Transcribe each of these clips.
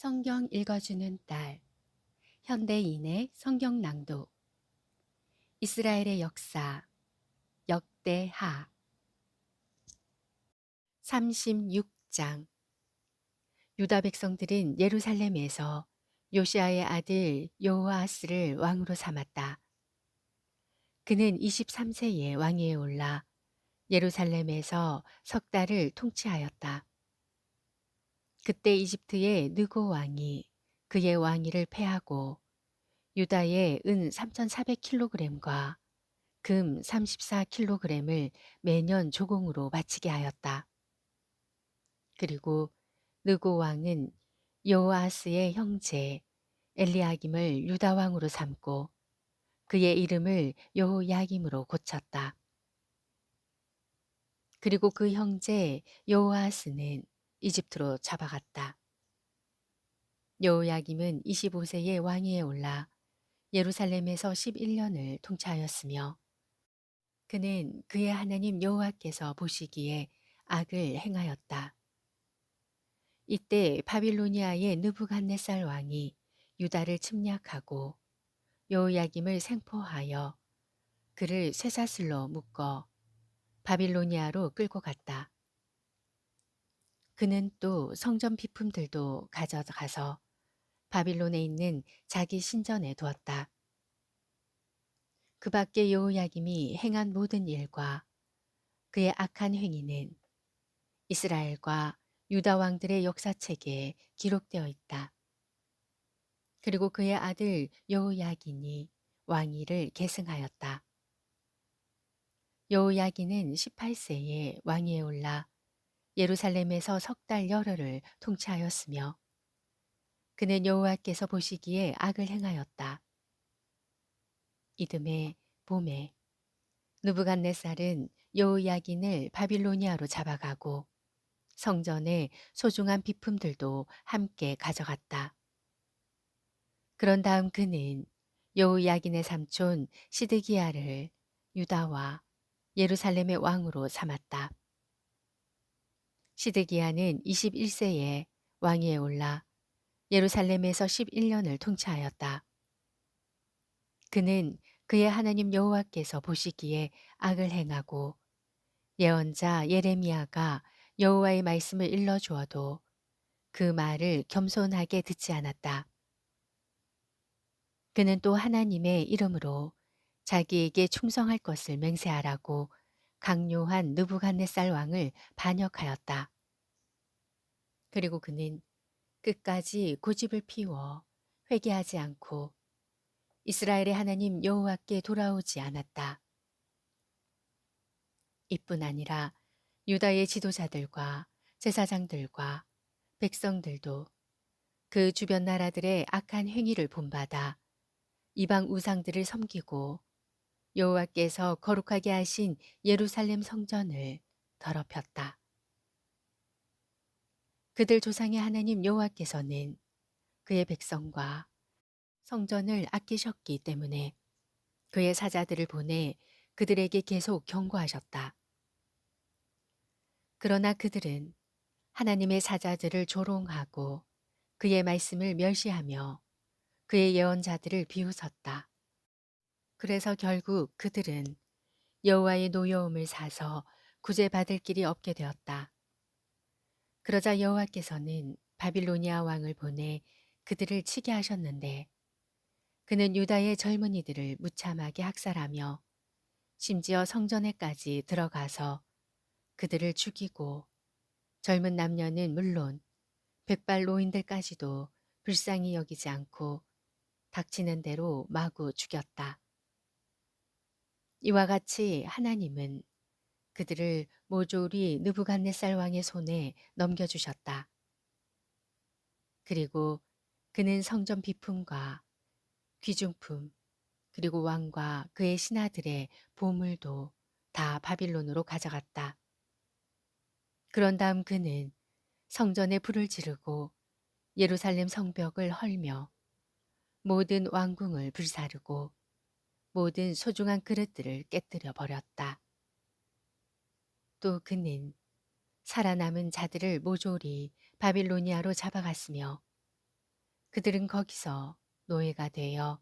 성경 읽어주는 딸. 현대인의 성경 낭독. 이스라엘의 역사. 역대하. 36장. 유다 백성들은 예루살렘에서 요시아의 아들 요아스를 왕으로 삼았다. 그는 23세에 왕위에 올라 예루살렘에서 석 달을 통치하였다. 그때 이집트의 느고 왕이 그의 왕위를 패하고 유다의 은 3,400kg과 금 34kg을 매년 조공으로 바치게 하였다. 그리고 느고 왕은 여호아스의 형제 엘리야김을 유다 왕으로 삼고 그의 이름을 여호야김으로 고쳤다. 그리고 그 형제 여호아스는 이집트로 잡아갔다. 여호야김은 25세의 왕위에 올라 예루살렘에서 11년을 통치하였으며 그는 그의 하나님 여호와께서 보시기에 악을 행하였다. 이때 바빌로니아의 느부갓네살 왕이 유다를 침략하고 여호야김을 생포하여 그를 쇠사슬로 묶어 바빌로니아로 끌고 갔다. 그는 또 성전 비품들도 가져가서 바빌론에 있는 자기 신전에 두었다. 그 밖에 여호야김이 행한 모든 일과 그의 악한 행위는 이스라엘과 유다 왕들의 역사책에 기록되어 있다. 그리고 그의 아들 여호야긴이 왕위를 계승하였다. 여호야긴은 18세에 왕위에 올라 예루살렘에서 석달 열흘을 통치하였으며 그는 여호와께서 보시기에 악을 행하였다. 이듬해 봄에 누부갓네살은 여호야긴을 바빌로니아로 잡아가고 성전의 소중한 비품들도 함께 가져갔다. 그런 다음 그는 여호야긴의 삼촌 시드기야를 유다와 예루살렘의 왕으로 삼았다. 시드기야는 21세에 왕위에 올라 예루살렘에서 11년을 통치하였다. 그는 그의 하나님 여호와께서 보시기에 악을 행하고 예언자 예레미야가 여호와의 말씀을 일러 주어도 그 말을 겸손하게 듣지 않았다. 그는 또 하나님의 이름으로 자기에게 충성할 것을 맹세하라고 강요한 느부갓네살 왕을 반역하였다. 그리고 그는 끝까지 고집을 피워 회개하지 않고 이스라엘의 하나님 여호와께 돌아오지 않았다. 이뿐 아니라 유다의 지도자들과 제사장들과 백성들도 그 주변 나라들의 악한 행위를 본받아 이방 우상들을 섬기고 여호와께서 거룩하게 하신 예루살렘 성전을 더럽혔다. 그들 조상의 하나님 여호와께서는 그의 백성과 성전을 아끼셨기 때문에 그의 사자들을 보내 그들에게 계속 경고하셨다. 그러나 그들은 하나님의 사자들을 조롱하고 그의 말씀을 멸시하며 그의 예언자들을 비웃었다. 그래서 결국 그들은 여호와의 노여움을 사서 구제받을 길이 없게 되었다. 그러자 여호와께서는 바빌로니아 왕을 보내 그들을 치게 하셨는데 그는 유다의 젊은이들을 무참하게 학살하며 심지어 성전에까지 들어가서 그들을 죽이고 젊은 남녀는 물론 백발 노인들까지도 불쌍히 여기지 않고 닥치는 대로 마구 죽였다. 이와 같이 하나님은 그들을 모조리 느부갓네살 왕의 손에 넘겨주셨다. 그리고 그는 성전 비품과 귀중품 그리고 왕과 그의 신하들의 보물도 다 바빌론으로 가져갔다. 그런 다음 그는 성전에 불을 지르고 예루살렘 성벽을 헐며 모든 왕궁을 불사르고 모든 소중한 그릇들을 깨뜨려 버렸다. 또 그는 살아남은 자들을 모조리 바빌로니아로 잡아갔으며 그들은 거기서 노예가 되어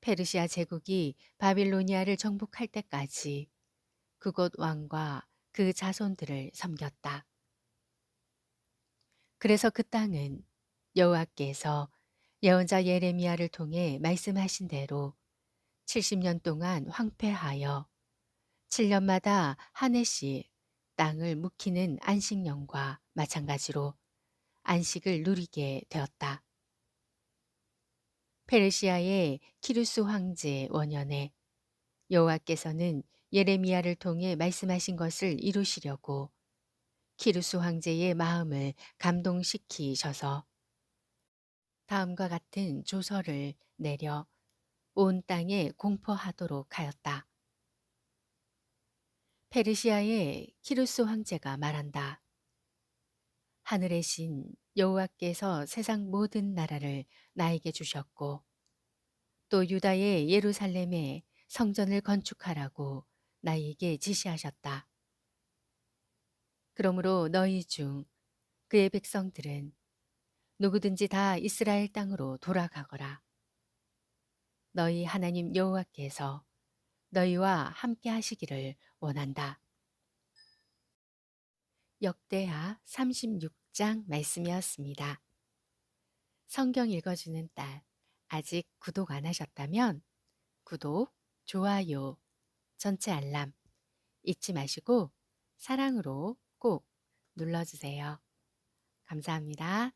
페르시아 제국이 바빌로니아를 정복할 때까지 그곳 왕과 그 자손들을 섬겼다. 그래서 그 땅은 여호와께서 예언자 예레미야를 통해 말씀하신 대로 70년 동안 황폐하여 7년마다 한 해씩 땅을 묵히는 안식년과 마찬가지로 안식을 누리게 되었다. 페르시아의 키루스 황제 원년에 여호와께서는 예레미야를 통해 말씀하신 것을 이루시려고 키루스 황제의 마음을 감동시키셔서 다음과 같은 조서를 내려 온 땅에 공포하도록 하였다. 페르시아의 키루스 황제가 말한다. 하늘의 신 여호와께서 세상 모든 나라를 나에게 주셨고 또 유다의 예루살렘에 성전을 건축하라고 나에게 지시하셨다. 그러므로 너희 중 그의 백성들은 누구든지 다 이스라엘 땅으로 돌아가거라. 너희 하나님 여호와께서 너희와 함께 하시기를 원한다. 역대하 36장 말씀이었습니다. 성경 읽어주는 딸, 아직 구독 안 하셨다면 구독, 좋아요, 전체 알람 잊지 마시고 사랑으로 꼭 눌러주세요. 감사합니다.